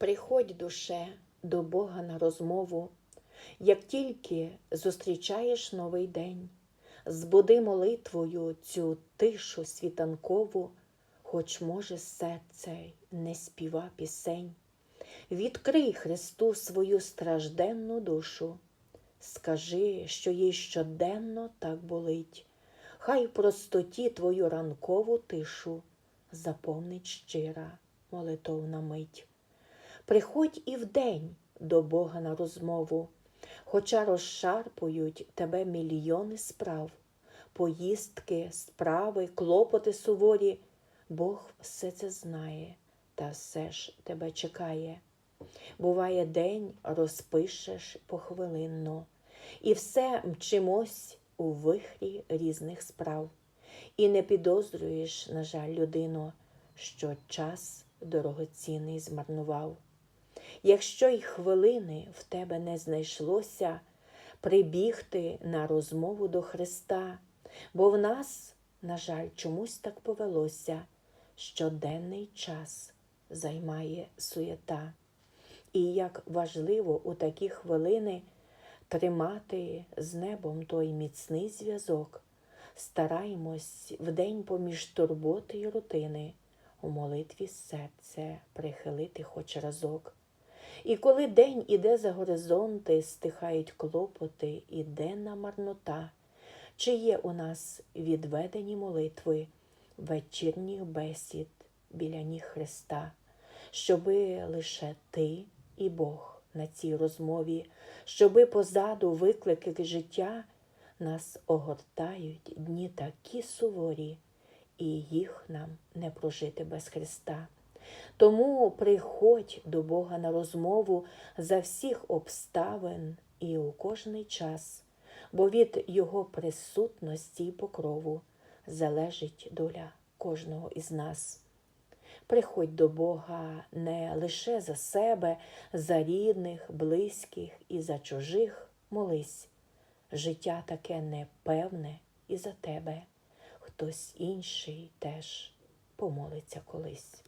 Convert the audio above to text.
Приходь, душе, до Бога на розмову, як тільки зустрічаєш новий день, збуди молитвою цю тишу світанкову, хоч, може, серце не співа пісень. Відкрий Христу свою стражденну душу, скажи, що їй щоденно так болить, хай в простоті твою ранкову тишу заповнить щира молитовна мить. Приходь і вдень до Бога на розмову, хоча розшарпують тебе мільйони справ, поїздки, справи, клопоти суворі, Бог все це знає та все ж тебе чекає. Буває, день розпишеш похвилинно, і все мчимось у вихрі різних справ, і не підозрюєш, на жаль, людино, що час дорогоцінний змарнував. Якщо й хвилини в тебе не знайшлося, прибігти на розмову до Христа, бо в нас, на жаль, чомусь так повелося, щоденний час займає суєта. І як важливо у такі хвилини тримати з небом той міцний зв'язок, стараємось вдень поміж турботи й рутини у молитві серце прихилити хоч разок. І коли день іде за горизонти, стихають клопоти і денна марнота, чи є у нас відведені молитви вечірніх бесід біля ніг Христа, щоби лише ти і Бог на цій розмові, щоби позаду виклики життя нас огортають дні такі суворі, і їх нам не прожити без Христа. Тому приходь до Бога на розмову за всіх обставин і у кожний час, бо від Його присутності й покрову залежить доля кожного із нас. Приходь до Бога не лише за себе, за рідних, близьких і за чужих молись. Життя таке непевне і за тебе, хтось інший теж помолиться колись.